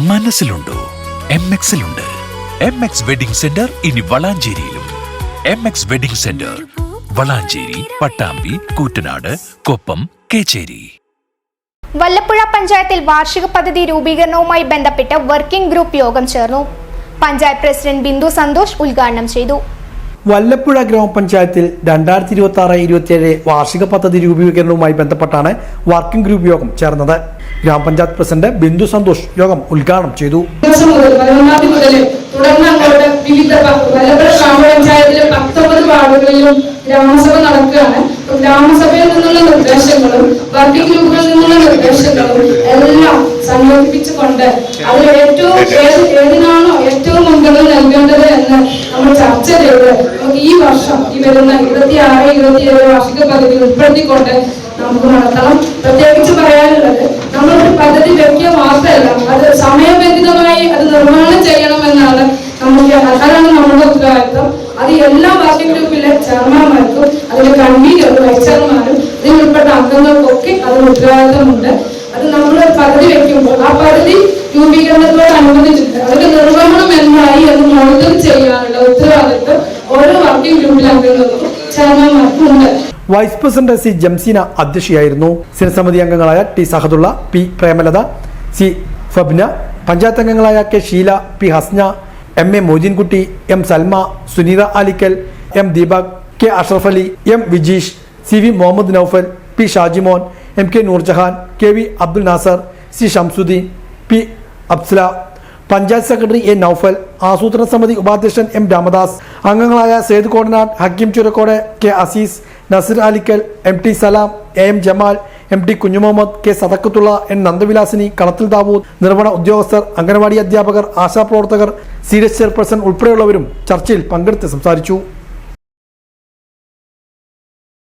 മനസ്സിലുണ്ടോ? M എക്സിലുണ്ട് M X wedding centre ഇനി വളാഞ്ചേരിയിലും. M X wedding centre Valanchery Pattambi Koottanad Koppam Kechery. Vallappuzha പഞ്ചായത്തിൽ വാർഷിക പദ്ധതി രൂപീകരണവുമായി ബന്ധപ്പെട്ട് വർക്കിംഗ് ഗ്രൂപ്പ് യോഗം ചേർന്നു. പഞ്ചായത്ത് പ്രസിഡന്റ് ബിന്ദു സന്തോഷ് ഉദ്ഘാടനം ചെയ്തു. വല്ലപ്പുഴ ഗ്രാമപഞ്ചായത്തിൽ രണ്ടായിരത്തി ഇരുപത്തി ആറ് ഇരുപത്തിയേഴ് വാർഷിക പദ്ധതി രൂപീകരണവുമായി ബന്ധപ്പെട്ടാണ് വർക്കിംഗ് ഗ്രൂപ്പ് യോഗം ചേർന്നത്. ഗ്രാമപഞ്ചായത്ത് പ്രസിഡന്റ് ബിന്ദു സന്തോഷ് യോഗം ഉദ്ഘാടനം ചെയ്തു. ഗ്രാമസഭ നടക്കുകയാണ്. ഗ്രാമസഭയിൽ നിന്നുള്ള നിർദ്ദേശങ്ങളും വർക്കിംഗ് ഗ്രൂപ്പുകളിൽ നിന്നുള്ള നിർദ്ദേശങ്ങളും എല്ലാം സംയോജിപ്പിച്ചുകൊണ്ട് അതിൽ ഏറ്റവും ഏത് ഏതിനാണോ ഏറ്റവും മുൻഗണന നൽകേണ്ടത് എന്ന് നമ്മൾ ചർച്ച ചെയ്ത് നമുക്ക് ഈ വർഷം ഈ വരുന്ന ഇരുപത്തി ആറ് ഇരുപത്തി ഏഴ് വാർഷിക പദ്ധതി ഉൾപ്പെടുത്തിക്കൊണ്ട് നമുക്ക് നടത്തണം പ്രത്യേകിച്ച് പറയാനുള്ളത് നമ്മളൊരു പദ്ധതി വെക്കിയ മാത്രമല്ല അത് സമയബന്ധിതമായി അത് നിർമ്മാണം ചെയ്യണം എന്നാണ് നമുക്ക് അതാണ് നമ്മുടെ ഉത്തരവാദിത്വം അത് എല്ലാ വർക്കിംഗ് ഗ്രൂപ്പിലെ ചെയർമാൻമാർക്കും അതിലെ കൺവീനറും വൈസ് ചെയർമാനും ഇതിലുൾപ്പെട്ട അംഗങ്ങൾക്കൊക്കെ അതിന് ഉത്തരവാദിത്തമുണ്ട് അത് നമ്മൾ പദ്ധതി വെക്കുമ്പോൾ ആ പദ്ധതി രൂപീകരണത്തോടനുബന്ധിച്ചിട്ട് അതിന്റെ വൈസ് പ്രസിഡന്റ് സി ജംസീന അധ്യക്ഷയായിരുന്നു. സ്ഥിരസമിതി അംഗങ്ങളായ T Sahadulla P Premalatha C Fabna panchayat അംഗങ്ങളായ K Sheela P Hasna M A Mojinkutty M Salma Suneetha Alikkal M Deepak K Ashraf Ali M Vijeesh C V Muhammed Noufal P Shajimon M K Noorjahan K V Abdul Nasar C Shamsuddin P Absala panchayat secretary A Noufal ആസൂത്രണ സമിതി ഉപാധ്യക്ഷൻ M Ramadas അംഗങ്ങളായ Sayed Kodanad Hakkim Churakkod K Azeez Naseer Alikkal M T Salam A M Jamal M T Kunjumuhammed K Sadakkathulla N Nandavilasini Kalathil Dawood നിർവഹണ ഉദ്യോഗസ്ഥർ അംഗനവാടി അധ്യാപകർ ആശാപ്രവർത്തകർ serious chairperson ഉൾപ്പെടെയുള്ളവരും ചർച്ചയിൽ പങ്കെടുത്ത് സംസാരിച്ചു.